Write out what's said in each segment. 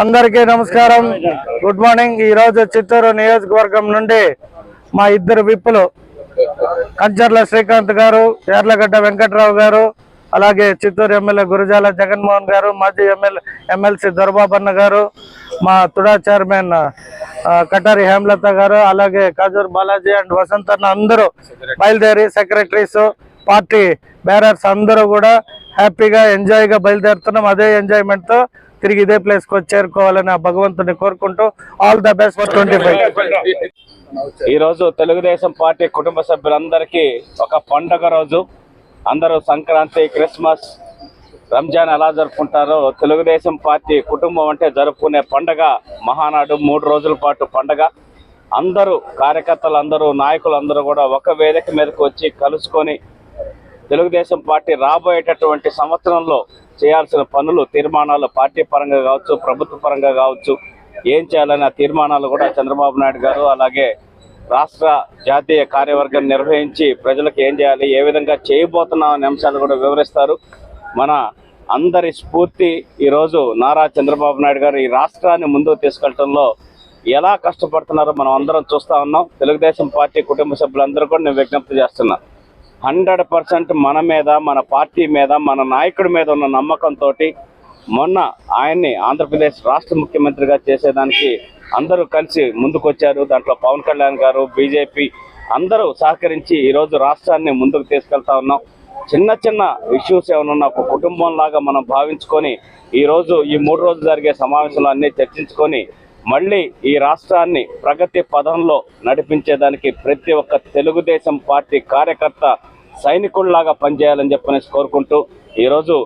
అందరికీ నమస్కారం. Good morning ఈ రోజు చిత్తూరు నియోజకవర్గం నుండి మా ఇద్దరు విప్పులు కంచర్ల శ్రీకాంత్ గారు యార్లగడ్డ వెంకట్రావు గారు అలాగే చిత్తూరు ఎమ్మెల్యే గురజాల జగన్మోహన్ గారు మాజీ ఎమ్మెల్యే ఎమ్మెల్సీ దొరబాబన్న గారు మా తుడా చైర్మన్ కటారి హేమలత గారు అలాగే కాజూర్ బాలాజీ అండ్ వసంతన్న అందరూ బయలుదేరి సెక్రటరీస్ పార్టీ బేరర్స్ అందరూ కూడా హ్యాపీగా ఎంజాయ్గా బయలుదేరుతున్నాం. అదే ఎంజాయ్మెంట్తో తిరిగి ఇదే ప్లేస్కు చేరుకోవాలని ఆ భగవంతుని కోరుకుంటూ all the best for twenty ఈ రోజు తెలుగుదేశం పార్టీ కుటుంబ సభ్యులందరికీ ఒక పండగ రోజు. అందరూ సంక్రాంతి క్రిస్మస్ రంజాన్ ఎలా జరుపుకుంటారో తెలుగుదేశం పార్టీ కుటుంబం అంటే జరుపుకునే పండగ మహానాడు మూడు రోజుల పాటు పండగ. అందరూ కార్యకర్తలు అందరూ నాయకులు అందరూ కూడా ఒక వేదిక మీదకి వచ్చి కలుసుకొని తెలుగుదేశం పార్టీ రాబోయేటటువంటి సంవత్సరంలో చేయాల్సిన పనులు తీర్మానాలు పార్టీ పరంగా కావచ్చు ప్రభుత్వ పరంగా కావచ్చు ఏం చేయాలని ఆ తీర్మానాలు కూడా చంద్రబాబు నాయుడు గారు అలాగే రాష్ట్ర జాతీయ కార్యవర్గం నిర్వహించి ప్రజలకు ఏం చేయాలి ఏ విధంగా చేయబోతున్నాం అనే అంశాలు కూడా వివరిస్తారు. మన అందరి స్ఫూర్తి ఈరోజు నారా చంద్రబాబు నాయుడు గారు ఈ రాష్ట్రాన్ని ముందుకు తీసుకెళ్ళడంలో ఎలా కష్టపడుతున్నారో మనం అందరం చూస్తా ఉన్నాం. తెలుగుదేశం పార్టీ కుటుంబ సభ్యులందరూ కూడా నేను విజ్ఞప్తి చేస్తున్నా. హండ్రెడ్ పర్సెంట్ మన మీద మన పార్టీ మీద మన నాయకుడి మీద ఉన్న నమ్మకంతో మొన్న ఆయన్ని ఆంధ్రప్రదేశ్ రాష్ట్ర ముఖ్యమంత్రిగా చేసేదానికి అందరూ కలిసి ముందుకొచ్చారు. దాంట్లో పవన్ కళ్యాణ్ గారు బీజేపీ అందరూ సహకరించి ఈరోజు రాష్ట్రాన్ని ముందుకు తీసుకెళ్తా ఉన్నాం. చిన్న చిన్న ఇష్యూస్ ఏమైనా ఒక కుటుంబం లాగా మనం భావించుకొని ఈరోజు ఈ మూడు రోజులు జరిగే సమావేశంలో అన్నీ చర్చించుకొని మళ్ళీ ఈ రాష్ట్రాన్ని ప్రగతి పదంలో నడిపించేదానికి ప్రతి ఒక్క తెలుగుదేశం పార్టీ కార్యకర్త సైనికుల్లాగా పనిచేయాలని చెప్పనేసి కోరుకుంటూ ఈరోజు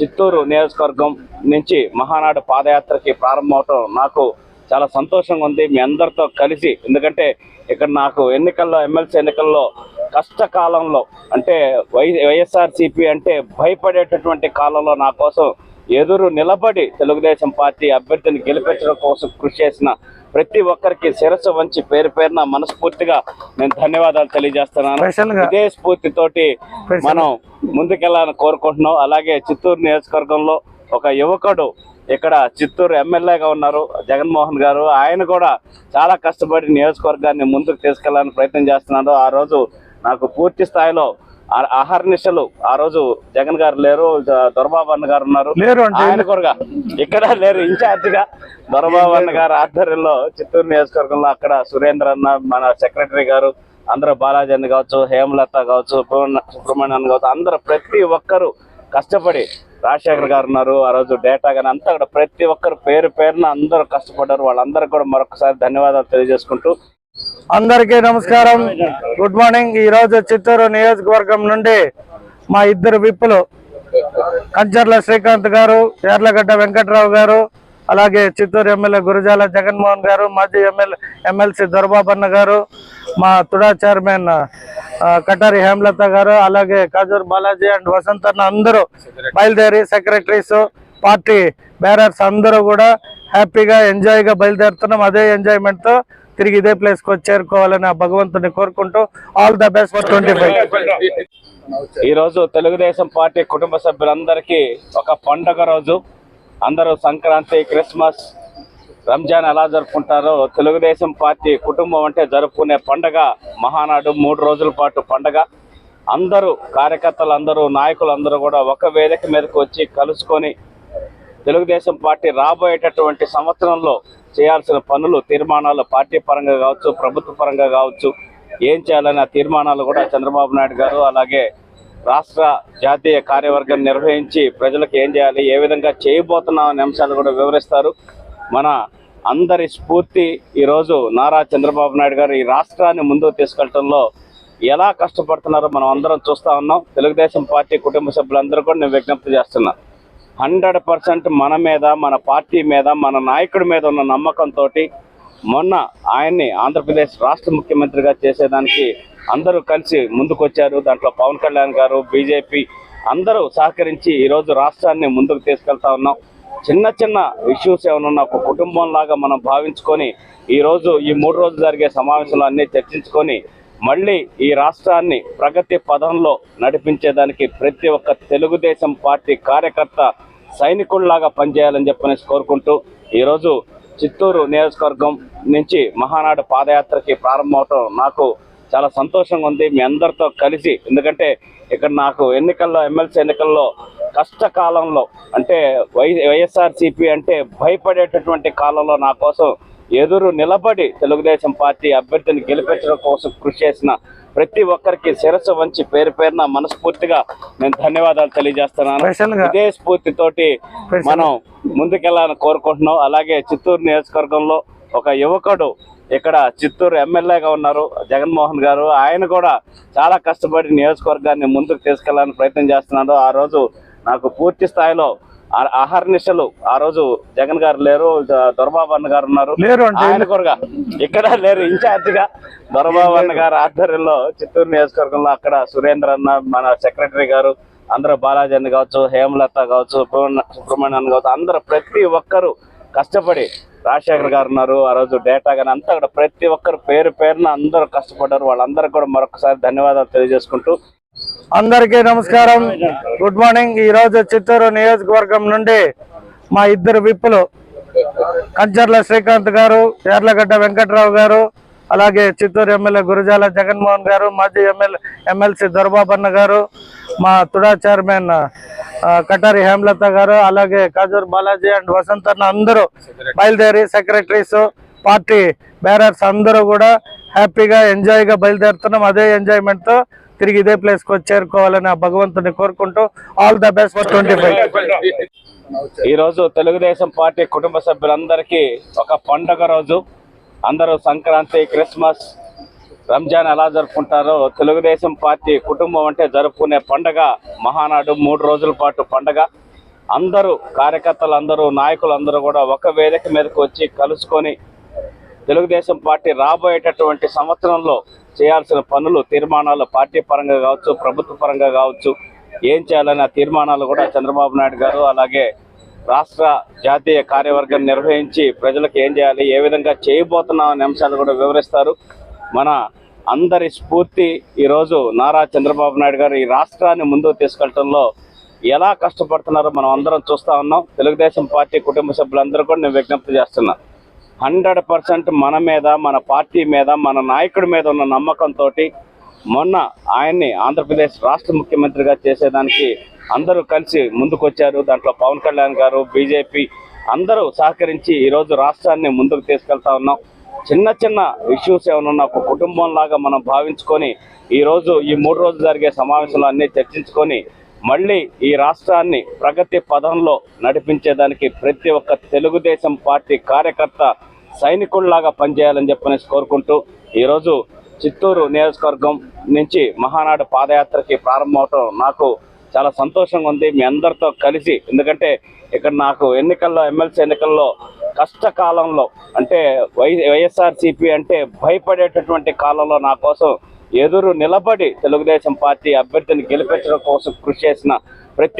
చిత్తూరు నియోజకవర్గం నుంచి మహానాడు పాదయాత్రకి ప్రారంభమవటం నాకు చాలా సంతోషంగా ఉంది. మీ అందరితో కలిసి ఎందుకంటే ఇక్కడ నాకు ఎన్నికల్లో ఎమ్మెల్సీ ఎన్నికల్లో కష్టకాలంలో అంటే వై వైఎస్ఆర్సీపీ అంటే భయపడేటటువంటి కాలంలో నా కోసం ఎదురు నిలబడి తెలుగుదేశం పార్టీ అభ్యర్థిని గెలిపించడం కోసం కృషి చేసిన ప్రతి ఒక్కరికి శిరస్సు వంచి పేరు పేరున మనస్ఫూర్తిగా నేను ధన్యవాదాలు తెలియజేస్తున్నాను. ఇదే స్ఫూర్తితోటి మనం ముందుకెళ్ళాలని కోరుకుంటున్నాం. అలాగే చిత్తూరు నియోజకవర్గంలో ఒక యువకుడు ఇక్కడ చిత్తూరు ఎమ్మెల్యేగా ఉన్నారు జగన్మోహన్ గారు. ఆయన కూడా చాలా కష్టపడి నియోజకవర్గాన్ని ముందుకు తీసుకెళ్ళాలని ప్రయత్నం చేస్తున్నారు ఆ రోజు నాకు పూర్తి స్థాయిలో ఆ- అహర్నిశలు ఆ రోజు జగన్ గారు లేరు దొరబాబు అన్న గారు ఉన్నారు. లేరు ఆయన కూడా ఇక్కడ లేరు ఇన్ఛార్జ్గా దొరబాబు అన్న గారు ఆధ్వర్యంలో చిత్తూరు నియోజకవర్గంలో అక్కడ సురేంద్ర అన్న మన సెక్రటరీ గారు అందరూ బాలాజీ అన్న కావచ్చు హేమలత కావచ్చు సుబ్రహ్మణ్య సుబ్రహ్మణ్యం అన్న కావచ్చు అందరూ ప్రతి ఒక్కరు కష్టపడి రాజశేఖర్ గారు ఉన్నారు. ఆ రోజు డేటా కానీ అంతా కూడా ప్రతి ఒక్కరు పేరు పేరున అందరూ కష్టపడ్డారు. వాళ్ళందరూ కూడా మరొకసారి ధన్యవాదాలు తెలియజేసుకుంటూ అందరికీ నమస్కారం. గుడ్ మార్నింగ్ ఈరోజు చిత్తూరు నియోజకవర్గం నుండి మా ఇద్దరు విప్పులు కంచర్ల శ్రీకాంత్ గారు యార్లగడ్డ వెంకట్రావు గారు అలాగే చిత్తూరు ఎమ్మెల్యే గురజాల జగన్మోహన్ గారు మాజీ ఎమ్మెల్యే ఎమ్మెల్సీ దొరబాబన్న గారు మా తుడా చైర్మన్ కటారి హేమలత గారు అలాగే కాజూర్ బాలాజీ అండ్ వసంత్ అన్న అందరూ బయలుదేరి సెక్రటరీస్ పార్టీ బేరర్స్ అందరూ కూడా హ్యాపీగా ఎంజాయ్గా బయలుదేరుతున్నాం. అదే ఎంజాయ్మెంట్తో తిరిగి ఇదే ప్లేస్కు చేరుకోవాలని ఆ భగవంతుని కోరుకుంటూ all the best for twenty ఈ రోజు తెలుగుదేశం పార్టీ కుటుంబ సభ్యులందరికీ ఒక పండగ రోజు. అందరూ సంక్రాంతి క్రిస్మస్ రంజాన్ ఎలా జరుపుకుంటారో తెలుగుదేశం పార్టీ కుటుంబం అంటే జరుపుకునే పండగ మహానాడు మూడు రోజుల పాటు పండగ. అందరూ కార్యకర్తలు అందరూ నాయకులు అందరూ కూడా ఒక వేదిక మీదకి వచ్చి కలుసుకొని తెలుగుదేశం పార్టీ రాబోయేటటువంటి సంవత్సరంలో చేయాల్సిన పనులు తీర్మానాలు పార్టీ పరంగా కావచ్చు ప్రభుత్వ పరంగా కావచ్చు ఏం చేయాలనే తీర్మానాలు కూడా చంద్రబాబు నాయుడు గారు అలాగే రాష్ట్ర జాతీయ కార్యవర్గం నిర్వహించి ప్రజలకు ఏం చేయాలి ఏ విధంగా చేయబోతున్నాం అనే అంశాలు కూడా వివరిస్తారు. మన అందరి స్ఫూర్తి ఈరోజు నారా చంద్రబాబు నాయుడు గారు ఈ రాష్ట్రాన్ని ముందుకు తీసుకెళ్ళడంలో ఎలా కష్టపడుతున్నారో మనం అందరం చూస్తా ఉన్నాం. తెలుగుదేశం పార్టీ కుటుంబ సభ్యులందరూ కూడా నేను విజ్ఞప్తి చేస్తున్నా. హండ్రెడ్ పర్సెంట్ మన మీద మన పార్టీ మీద మన నాయకుడి మీద ఉన్న నమ్మకంతో మొన్న ఆయన్ని ఆంధ్రప్రదేశ్ రాష్ట్ర ముఖ్యమంత్రిగా చేసేదానికి అందరూ కలిసి ముందుకొచ్చారు. దాంట్లో పవన్ కళ్యాణ్ గారు బీజేపీ అందరూ సహకరించి ఈరోజు రాష్ట్రాన్ని ముందుకు తీసుకెళ్తా ఉన్నాం. చిన్న చిన్న ఇష్యూస్ ఏమైనా ఒక కుటుంబం లాగా మనం భావించుకొని ఈరోజు ఈ మూడు రోజులు జరిగే సమావేశంలో అన్నీ చర్చించుకొని మళ్ళీ ఈ రాష్ట్రాన్ని ప్రగతి పదంలో నడిపించేదానికి ప్రతి ఒక్క తెలుగుదేశం పార్టీ కార్యకర్త సైనికుల్లాగా పనిచేయాలని చెప్పనేసి కోరుకుంటూ ఈరోజు చిత్తూరు నియోజకవర్గం నుంచి మహానాడు పాదయాత్రకి ప్రారంభమవటం నాకు చాలా సంతోషంగా ఉంది. మీ అందరితో కలిసి ఎందుకంటే ఇక్కడ నాకు ఎన్నికల్లో ఎమ్మెల్సీ ఎన్నికల్లో కష్టకాలంలో అంటే వై వైఎస్ఆర్సీపీ అంటే భయపడేటటువంటి కాలంలో నా కోసం ఎదురు నిలబడి తెలుగుదేశం పార్టీ అభ్యర్థిని గెలిపించడం కోసం కృషి చేసిన ప్రతి ఒక్కరికి శిరస్సు వంచి పేరు పేరున మనస్ఫూర్తిగా నేను ధన్యవాదాలు తెలియజేస్తున్నాను. ఇదే స్ఫూర్తితోటి మనం ముందుకెళ్ళాలని కోరుకుంటున్నాం. అలాగే చిత్తూరు నియోజకవర్గంలో ఒక యువకుడు ఇక్కడ చిత్తూరు ఎమ్మెల్యేగా ఉన్నారు జగన్మోహన్ గారు. ఆయన కూడా చాలా కష్టపడి నియోజకవర్గాన్ని ముందుకు తీసుకెళ్ళాలని ప్రయత్నం చేస్తున్నారు ఆ రోజు నాకు పూర్తి స్థాయిలో ఆ- అహర్నిశలు ఆ రోజు జగన్ గారు లేరు ద- దొరబాబు అన్న గారు ఉన్నారు. లేరు ఆయన కూడా ఇక్కడ లేరు ఇన్ఛార్జ్గా దొరబాబు అన్న గారు ఆధ్వర్యంలో చిత్తూరు నియోజకవర్గంలో అక్కడ సురేంద్ర అన్న మన సెక్రటరీ గారు అందరూ బాలాజీ అన్న కావచ్చు హేమలత కావచ్చు సుబ్రహ్మణ్య- సుబ్రహ్మణ్యం అన్న కావచ్చు అందరూ ప్రతి ఒక్కరు కష్టపడి రాజశేఖర్ గారు ఉన్నారు. ఆ రోజు డేటా కానీ అంతా కూడా ప్రతి ఒక్కరు పేరు పేరున అందరూ కష్టపడ్డారు. వాళ్ళందరూ కూడా మరొకసారి ధన్యవాదాలు తెలియజేసుకుంటూ అందరికీ నమస్కారం. గుడ్ మార్నింగ్ ఈ రోజు చిత్తూరు నియోజకవర్గం నుండి మా ఇద్దరు విప్పులు కంచర్ల శ్రీకాంత్ గారు యార్లగడ్డ వెంకట్రావు గారు అలాగే చిత్తూరు ఎమ్మెల్యే గురజాల జగన్మోహన్ గారు మాజీ ఎమ్మెల్యే ఎమ్మెల్సీ దొరబాబన్న గారు మా తుడా చైర్మన్ కటారి హేమలత గారు అలాగే కాజూర్ బాలాజీ అండ్ వసంత్ అన్న అందరూ బయలుదేరి సెక్రటరీస్ పార్టీ బేరర్స్ అందరూ కూడా హ్యాపీగా ఎంజాయ్గా బయలుదేరుతున్నాం. అదే ఎంజాయ్మెంట్తో తిరిగి ఇదే ప్లేస్కు చేరుకోవాలని ఆ భగవంతుని కోరుకుంటూ all the best for twenty five ఈ రోజు తెలుగుదేశం పార్టీ కుటుంబ సభ్యులందరికీ ఒక పండగ రోజు. అందరూ సంక్రాంతి క్రిస్మస్ రంజాన్ ఎలా జరుపుకుంటారో తెలుగుదేశం పార్టీ కుటుంబం అంటే జరుపుకునే పండగ మహానాడు మూడు రోజుల పాటు పండగ. అందరూ కార్యకర్తలు అందరూ నాయకులు అందరూ కూడా ఒక వేదిక మీదకి వచ్చి కలుసుకొని తెలుగుదేశం పార్టీ రాబోయేటటువంటి సంవత్సరంలో చేయాల్సిన పనులు తీర్మానాలు పార్టీ పరంగా కావచ్చు ప్రభుత్వ పరంగా కావచ్చు ఏం చేయాలని ఆ తీర్మానాలు కూడా చంద్రబాబు నాయుడు గారు అలాగే రాష్ట్ర జాతీయ కార్యవర్గం నిర్వహించి ప్రజలకు ఏం చేయాలి ఏ విధంగా చేయబోతున్నాం అనే అంశాలు కూడా వివరిస్తారు. మన అందరి స్ఫూర్తి ఈరోజు నారా చంద్రబాబు నాయుడు గారు ఈ రాష్ట్రాన్ని ముందుకు తీసుకెళ్ళడంలో ఎలా కష్టపడుతున్నారో మనం అందరం చూస్తా ఉన్నాం. తెలుగుదేశం పార్టీ కుటుంబ సభ్యులందరూ కూడా నేను విజ్ఞప్తి చేస్తున్నా. హండ్రెడ్ పర్సెంట్ మన మీద మన పార్టీ మీద మన నాయకుడి మీద ఉన్న నమ్మకంతో మొన్న ఆయన్ని ఆంధ్రప్రదేశ్ రాష్ట్ర ముఖ్యమంత్రిగా చేసేదానికి అందరూ కలిసి ముందుకొచ్చారు. దాంట్లో పవన్ కళ్యాణ్ గారు బీజేపీ అందరూ సహకరించి ఈరోజు రాష్ట్రాన్ని ముందుకు తీసుకెళ్తా ఉన్నాం. చిన్న చిన్న ఇష్యూస్ ఏమైనా ఒక కుటుంబంలాగా మనం భావించుకొని ఈరోజు ఈ మూడు రోజులు జరిగే సమావేశంలో అన్నీ చర్చించుకొని మళ్ళీ ఈ రాష్ట్రాన్ని ప్రగతి పదంలో నడిపించేదానికి ప్రతి ఒక్క తెలుగుదేశం పార్టీ కార్యకర్త సైనికుల్లాగా పనిచేయాలని చెప్పనేసి కోరుకుంటూ ఈరోజు చిత్తూరు నియోజకవర్గం నుంచి మహానాడు పాదయాత్రకి ప్రారంభమవటం నాకు చాలా సంతోషంగా ఉంది. మీ అందరితో కలిసి ఎందుకంటే ఇక్కడ నాకు ఎన్నికల్లో ఎమ్మెల్సీ ఎన్నికల్లో కష్టకాలంలో అంటే వై వైఎస్ఆర్సీపీ అంటే భయపడేటటువంటి కాలంలో నా కోసం ఎదురు నిలబడి తెలుగుదేశం పార్టీ అభ్యర్థిని గెలిపించడం కోసం కృషి చేసిన ప్రతి